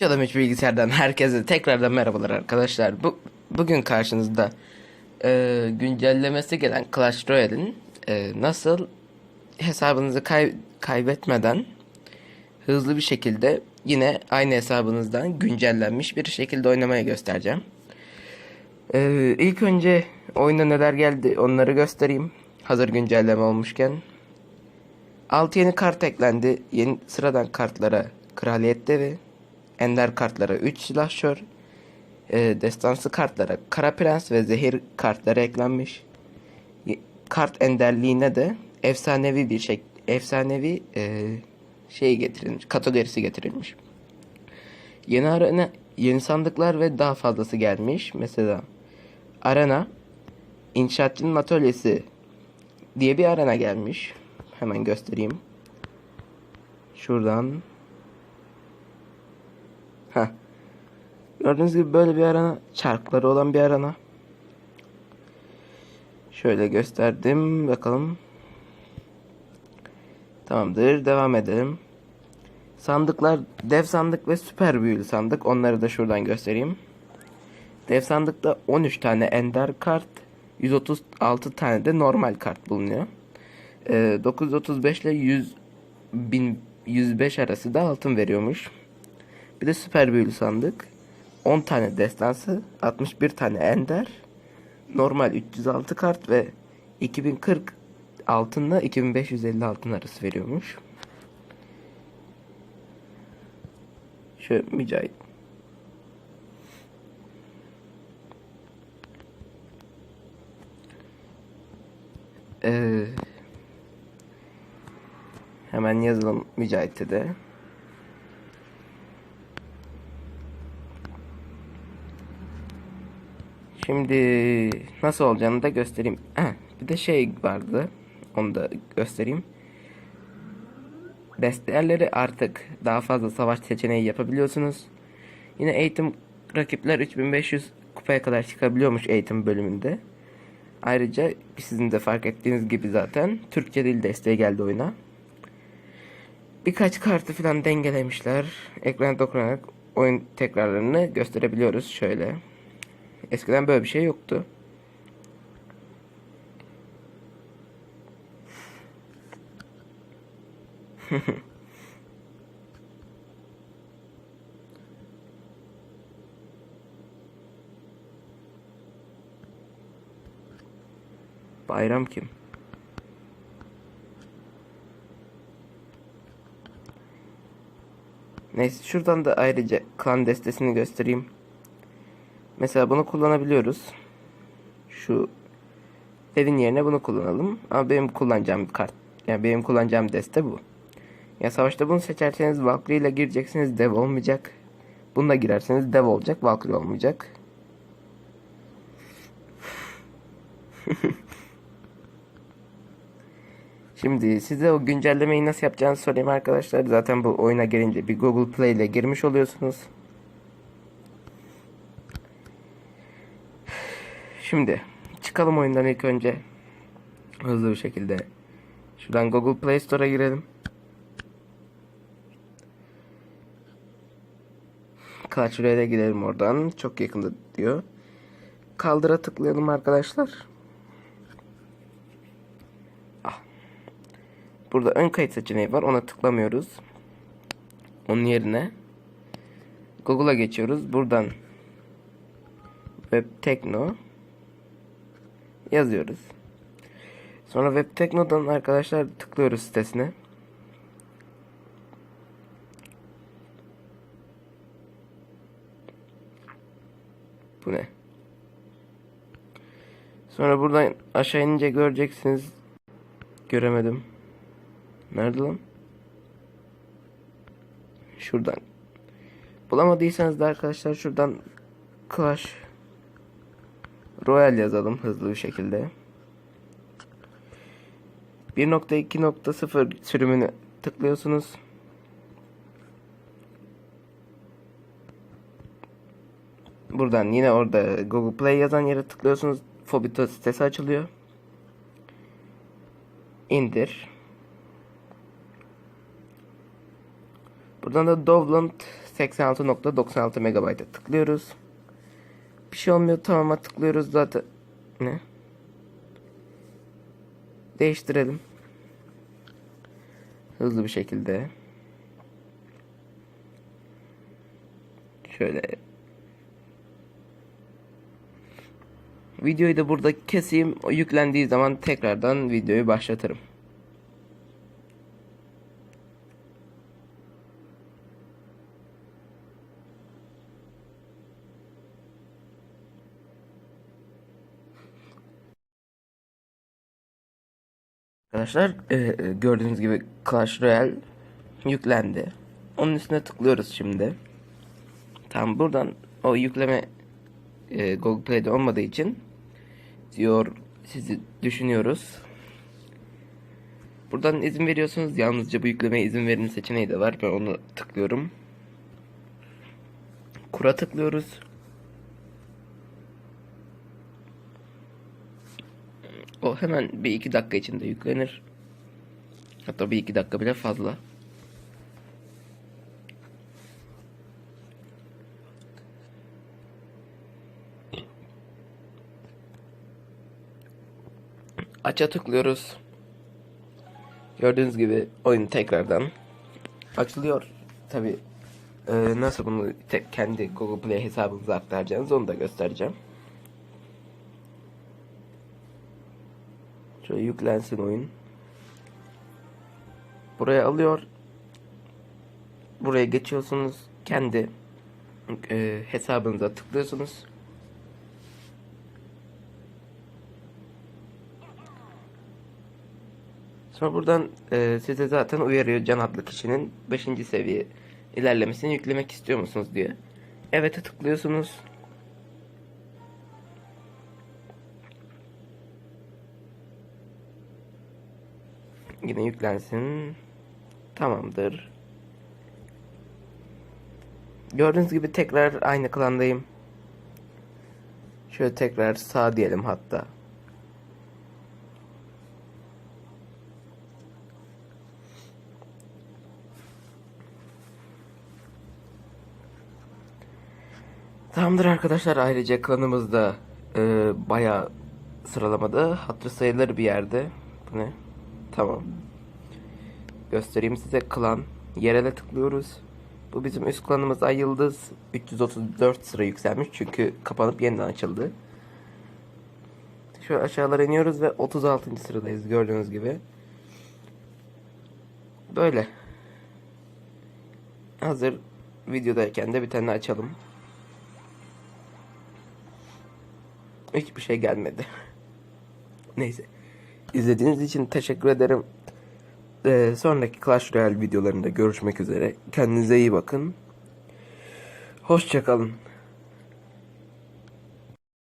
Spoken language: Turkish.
Çalım 3 bilgisayardan herkese tekrardan merhabalar arkadaşlar. Bu bugün karşınızda e, güncellemesi gelen Clash Royale'in e, nasıl hesabınızı kay- kaybetmeden hızlı bir şekilde yine aynı hesabınızdan güncellenmiş bir şekilde oynamaya göstereceğim. E, ilk önce oyuna neler geldi onları göstereyim. Hazır güncelleme olmuşken. 6 yeni kart eklendi. Yeni sıradan kartlara Kraliyet Devi, Ender kartlara 3 silahşör, e, destansı kartlara Kara Prens ve Zehir kartları eklenmiş. Kart enderliğine de efsanevi bir şey, efsanevi e, şey getirilmiş, kategorisi getirilmiş. Yeni arena, yeni sandıklar ve daha fazlası gelmiş. Mesela arena, İnşaatçının Atölyesi diye bir arena gelmiş. Hemen göstereyim. Şuradan. Gördüğünüz gibi böyle bir arana. Çarkları olan bir arana. Şöyle gösterdim. Bakalım. Tamamdır. Devam edelim. Sandıklar dev sandık ve süper büyülü sandık. Onları da şuradan göstereyim. Dev sandıkta 13 tane ender kart, 136 tane de normal kart bulunuyor. Ee, 935 ile 100 bin 105 arası da altın veriyormuş. Bir de süper büyülü sandık. 10 tane destansı, 61 tane ender, normal 306 kart ve 2040 altınla 2550 altın arası veriyormuş. Şöyle Mücahit. Ee, hemen yazalım Mücahit'e de. Şimdi nasıl olacağını da göstereyim. Heh, bir de şey vardı. Onu da göstereyim. Destelerleri artık daha fazla savaş seçeneği yapabiliyorsunuz. Yine eğitim rakipler 3500 kupaya kadar çıkabiliyormuş eğitim bölümünde. Ayrıca sizin de fark ettiğiniz gibi zaten Türkçe dil desteği geldi oyuna. Birkaç kartı falan dengelemişler. Ekrana dokunarak oyun tekrarlarını gösterebiliyoruz şöyle. Eskiden böyle bir şey yoktu. Bayram kim? Neyse şuradan da ayrıca klan destesini göstereyim. Mesela bunu kullanabiliyoruz. Şu evin yerine bunu kullanalım. Ama benim kullanacağım kart. Yani benim kullanacağım deste bu. Ya savaşta bunu seçerseniz Valkyrie ile gireceksiniz dev olmayacak. Bununla girerseniz dev olacak Valkyrie olmayacak. Şimdi size o güncellemeyi nasıl yapacağınızı sorayım arkadaşlar. Zaten bu oyuna girince bir Google Play ile girmiş oluyorsunuz. Şimdi çıkalım oyundan ilk önce. Hızlı bir şekilde. Şuradan Google Play Store'a girelim. Clash Royale'e gidelim oradan. Çok yakında diyor. Kaldıra tıklayalım arkadaşlar. Ah. Burada ön kayıt seçeneği var. Ona tıklamıyoruz. Onun yerine Google'a geçiyoruz. Buradan Web Tekno yazıyoruz. Sonra Web Tekno'dan arkadaşlar tıklıyoruz sitesine. Bu ne? Sonra buradan aşağı inince göreceksiniz. Göremedim. Nerede lan? Şuradan. Bulamadıysanız da arkadaşlar şuradan Clash Royale yazalım hızlı bir şekilde. 1.2.0 sürümünü tıklıyorsunuz. Buradan yine orada Google Play yazan yere tıklıyorsunuz. Fobito sitesi açılıyor. İndir. Buradan da Dovland 86.96 MB'a tıklıyoruz. Bir şey olmuyor tamama tıklıyoruz zaten. Ne? Değiştirelim. Hızlı bir şekilde. Şöyle. Videoyu da burada keseyim. O yüklendiği zaman tekrardan videoyu başlatırım. Arkadaşlar e, e, gördüğünüz gibi Clash Royale yüklendi. Onun üstüne tıklıyoruz şimdi. Tam buradan o yükleme e, Google Play'de olmadığı için diyor sizi düşünüyoruz. Buradan izin veriyorsunuz. Yalnızca bu yüklemeye izin verin seçeneği de var. Ben onu tıklıyorum. Kura tıklıyoruz. O hemen bir iki dakika içinde yüklenir. Hatta bir iki dakika bile fazla. Aç'a tıklıyoruz. Gördüğünüz gibi oyun tekrardan açılıyor. Tabi nasıl bunu tek kendi Google Play hesabınıza aktaracağınız onu da göstereceğim. Şöyle yüklensin oyun. Buraya alıyor. Buraya geçiyorsunuz. Kendi e, hesabınıza tıklıyorsunuz. Sonra buradan e, size zaten uyarıyor Can adlı kişinin 5. seviye ilerlemesini yüklemek istiyor musunuz diye. Evet'e tıklıyorsunuz. Yine yüklensin. Tamamdır. Gördüğünüz gibi tekrar aynı klandayım. Şöyle tekrar sağ diyelim hatta. Tamamdır arkadaşlar ayrıca klanımızda e, bayağı sıralamada hatırı sayılır bir yerde. Bu ne? Tamam. Göstereyim size klan. Yerele tıklıyoruz. Bu bizim üst klanımız Ay Yıldız. 334 sıra yükselmiş çünkü kapanıp yeniden açıldı. Şöyle aşağılara iniyoruz ve 36. sıradayız gördüğünüz gibi. Böyle. Hazır videodayken de bir tane açalım. Hiçbir şey gelmedi. Neyse. İzlediğiniz için teşekkür ederim. Ee, sonraki Clash Royale videolarında görüşmek üzere. Kendinize iyi bakın. Hoşçakalın.